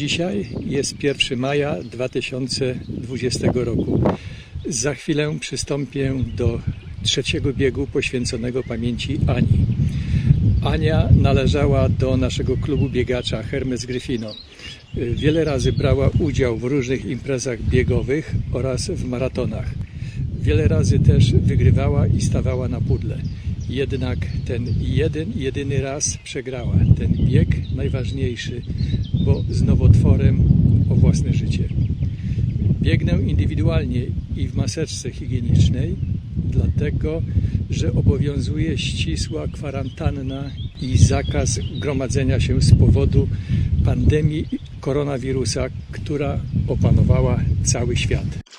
Dzisiaj jest 1 maja 2020 roku. Za chwilę przystąpię do trzeciego biegu poświęconego pamięci Ani. Ania należała do naszego klubu biegacza Hermes Gryfino. Wiele razy brała udział w różnych imprezach biegowych oraz w maratonach. Wiele razy też wygrywała i stawała na pudle. Jednak ten jeden, jedyny raz przegrała. Ten bieg najważniejszy, bo z nowotworem o własne życie. Biegnę indywidualnie i w maseczce higienicznej, dlatego że obowiązuje ścisła kwarantanna i zakaz gromadzenia się z powodu pandemii koronawirusa, która opanowała cały świat.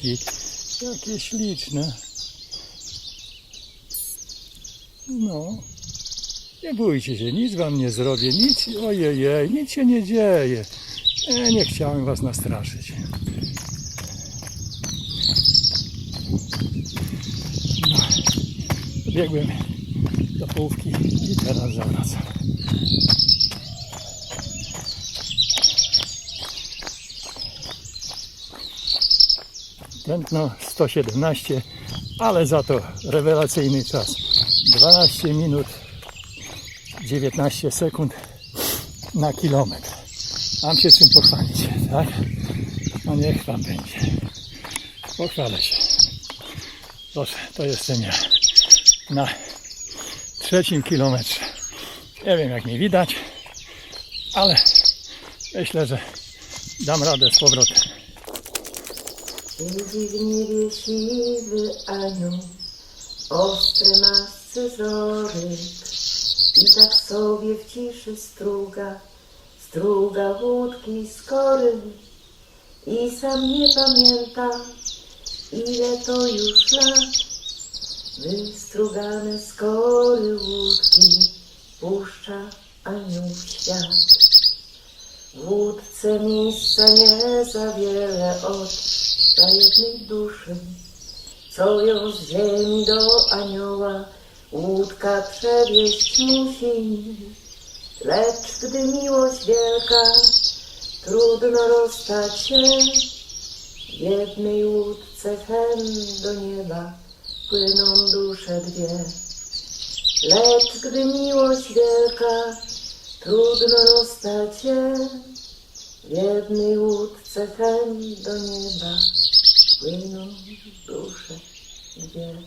Kaczuszki, jakie śliczne. No, nie bójcie się, nic wam nie zrobię, nic, ojej, nic się nie dzieje. E, nie chciałem was nastraszyć. No, biegłem do połówki i teraz zawracam. Tętno 117, ale za to rewelacyjny czas. 12 minut 19 sekund na kilometr. Mam się czym pochwalić, tak? No niech Wam będzie. Pochwalę się. Proszę, to jestem ja. Na trzecim kilometrze. Nie wiem jak mi widać, ale myślę, że dam radę z powrotem. Niebie siwy anioł, ostry ma scyzoryk. I tak sobie w ciszy struga, struga wódki z kory. I sam nie pamięta, ile to już lat, wystrugane z kory łódki puszcza anioł w świat. Łódce miejsca nie za wiele od dla jednej duszy, co ją z ziemi do anioła łódka przewieźć musi. Lecz gdy miłość wielka, trudno rozstać się. W jednej łódce hen do nieba płyną dusze dwie. Lecz gdy miłość wielka, trudno rozstać się. W jednej łódce hen do nieba płyną dusze dwie.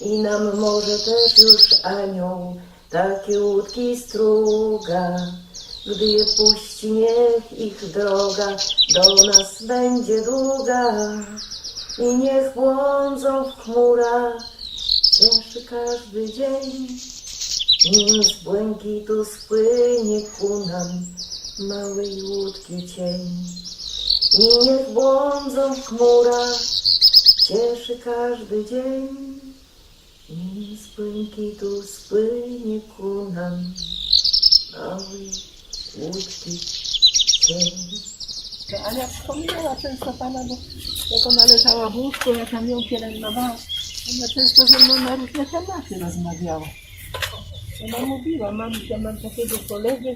I nam może też już anioł takie łódki struga, gdy je puści, niech ich droga do nas będzie długa. I niech błądzą w chmurach, cieszy każdy dzień, nim z błękitu spłynie ku nam małej łódki cień. I niech błądzą w chmurach, cieszy każdy dzień, nim z błękitu spłynie ku nam małej łódki cień. Ania wspominała często Pana, bo jak ona leżała w łóżku, ja tam ją pielęgnowałam, ona często ze mną na różne tematy rozmawiała. Ona mówiła, mam, ja mam takiego kolegę,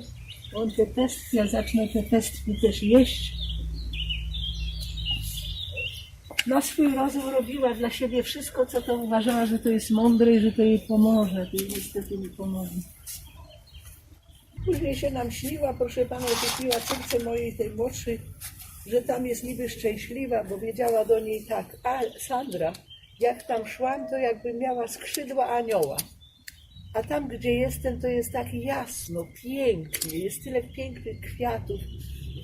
on te pestki, ja zacznę te pestki też jeść. Na swój rozum robiła dla siebie wszystko, co to uważała, że to jest mądre i że to jej pomoże. To jej niestety nie pomoże. Później się nam śniła, proszę pana, kupiła córce mojej, tej młodszej, że tam jest niby szczęśliwa, bo wiedziała do niej tak, a Sandra, jak tam szłam, to jakby miała skrzydła anioła. A tam, gdzie jestem, to jest tak jasno, pięknie, jest tyle pięknych kwiatów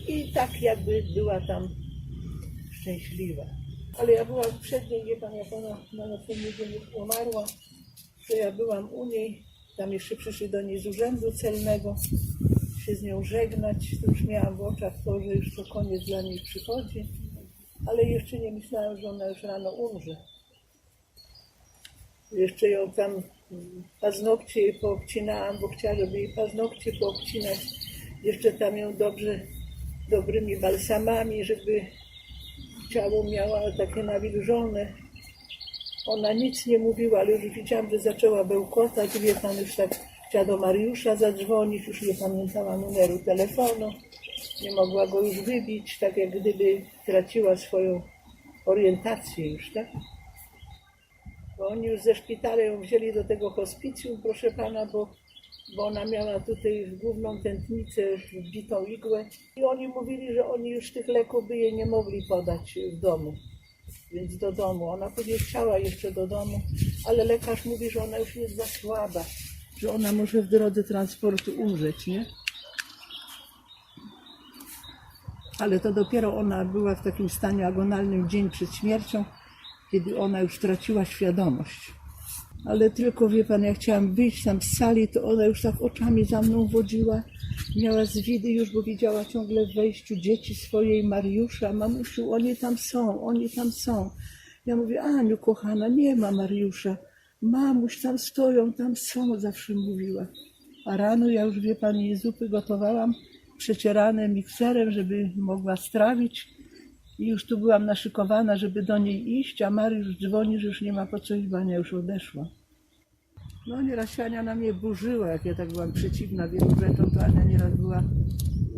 i tak jakby była tam szczęśliwa. Ale ja byłam przed niej, wie pan, jak ona na następny dzień umarła, to ja byłam u niej, tam jeszcze przyszli do niej z urzędu celnego, się z nią żegnać, to już miałam w oczach to, że już to koniec dla niej przychodzi, ale jeszcze nie myślałam, że ona już rano umrze. Jeszcze ją tam paznokcie jej poobcinałam, bo chciała, żeby jej paznokcie poobcinać. Jeszcze tam ją dobrze, dobrymi balsamami, żeby ciało miała takie nawilżone. Ona nic nie mówiła, ale już widziałam, że zaczęła bełkotać. Wie pan, już tak chciała do Mariusza zadzwonić, już nie pamiętała numeru telefonu. Nie mogła go już wybić, tak jak gdyby traciła swoją orientację już, tak? Bo oni już ze szpitala ją wzięli do tego hospicjum, proszę pana, bo, bo ona miała tutaj główną tętnicę, wbitą igłę. I oni mówili, że oni już tych leków by jej nie mogli podać w domu. Więc do domu. Ona później chciała jeszcze do domu, ale lekarz mówi, że ona już jest za słaba, że ona może w drodze transportu umrzeć, nie? Ale to dopiero ona była w takim stanie agonalnym dzień przed śmiercią, kiedy ona już traciła świadomość. Ale tylko wie pan, jak chciałam wyjść tam z sali, to ona już tak oczami za mną wodziła. Miała zwidy już, bo widziała ciągle w wejściu dzieci swojej Mariusza. Mamusiu, oni tam są, oni tam są. Ja mówię, Aniu, kochana, nie ma Mariusza. Mamuś, tam stoją, tam są, zawsze mówiła. A rano ja już, wie pan, jej zupy gotowałam, przecierane mikserem, żeby mogła strawić. I już tu byłam naszykowana, żeby do niej iść, a Mariusz dzwoni, że już nie ma po co iść, bo Ania już odeszła. No nieraz się Ania na mnie burzyła, jak ja tak byłam przeciwna wielu rzeczom, to Ania nieraz była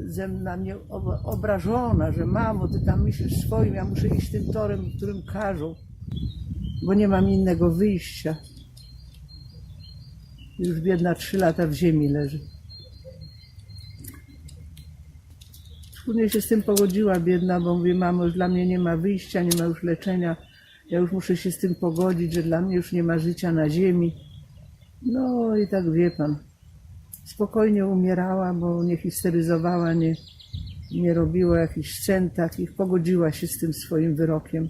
ze mną mnie ob- obrażona, że mamo, ty tam myślisz swoim, ja muszę iść tym torem, którym każą, bo nie mam innego wyjścia. Już biedna trzy lata w ziemi leży. Wspólnie się z tym pogodziła biedna, bo mówi, mamo, już dla mnie nie ma wyjścia, nie ma już leczenia. Ja już muszę się z tym pogodzić, że dla mnie już nie ma życia na ziemi. No i tak wie pan. Spokojnie umierała, bo nie histeryzowała, nie, nie robiła jakichś scen takich. Pogodziła się z tym swoim wyrokiem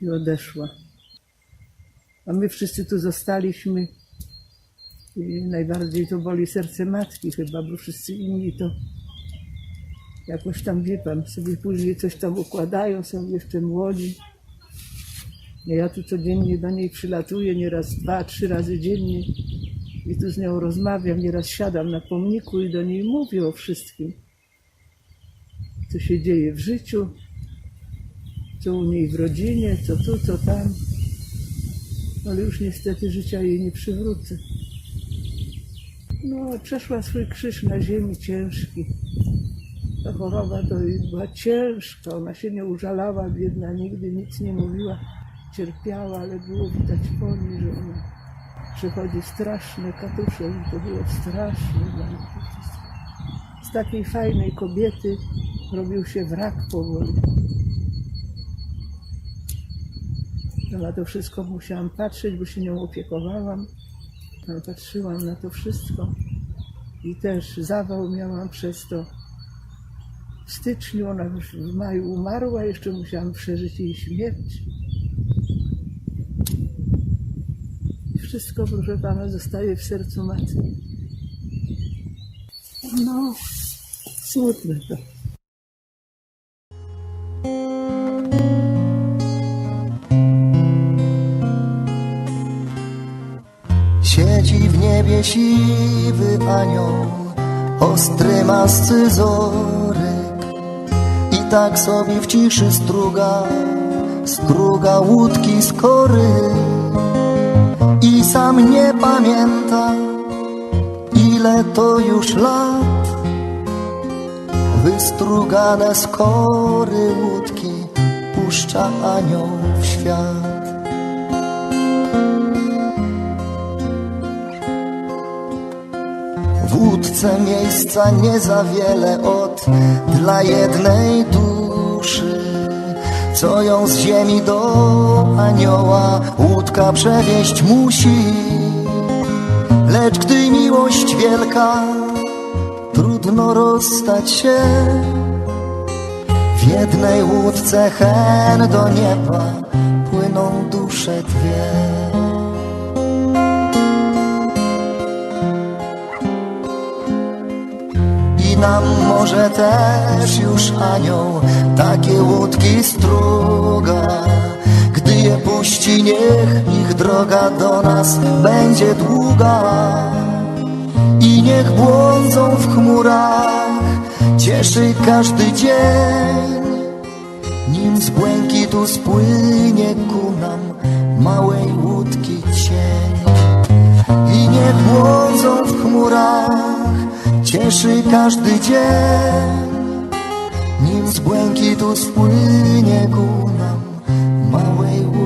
i odeszła. A my wszyscy tu zostaliśmy. I najbardziej to boli serce matki chyba, bo wszyscy inni to jakoś tam, wie pan, sobie później coś tam układają, są jeszcze młodzi. Ja tu codziennie do niej przylatuję, nieraz dwa, trzy razy dziennie i tu z nią rozmawiam, nieraz siadam na pomniku i do niej mówię o wszystkim, co się dzieje w życiu, co u niej w rodzinie, co tu, co tam. Ale już niestety życia jej nie przywrócę. No, przeszła swój krzyż na ziemi ciężki. Ta choroba to była ciężka, ona się nie użalała, biedna, nigdy nic nie mówiła, cierpiała, ale było widać po niej, że ona przychodzi straszne katusze i to było straszne dla niej. Z takiej fajnej kobiety robił się wrak powoli. No na to wszystko musiałam patrzeć, bo się nią opiekowałam. Patrzyłam na to wszystko i też zawał miałam przez to. Styczniu ona już w maju umarła, jeszcze musiałam przeżyć jej śmierć. I wszystko, proszę pana, zostaje w sercu matki. No, smutne to. Siedzi w niebie siwy anioł, ostry ma scyzoryk i tak sobie w ciszy struga, struga łódki z kory i sam nie pamięta, ile to już lat wystrugane z kory łódki puszcza anioł w świat. W łódce miejsca nie za wiele od dla jednej duszy, co ją z ziemi do anioła łódka przewieźć musi. Lecz gdy miłość wielka, trudno rozstać się. W jednej łódce hen do nieba płyną dusze dwie. Nam może też już anioł. Takie łódki struga, gdy je puści niech ich droga do nas będzie długa. I niech błądzą w chmurach, cieszy każdy dzień, nim z błękitu spłynie ku nam małej łódki cień. I niech błądzą w Cieszy każdy dzień, nim z błękitu spłynie ku nam małej łódki.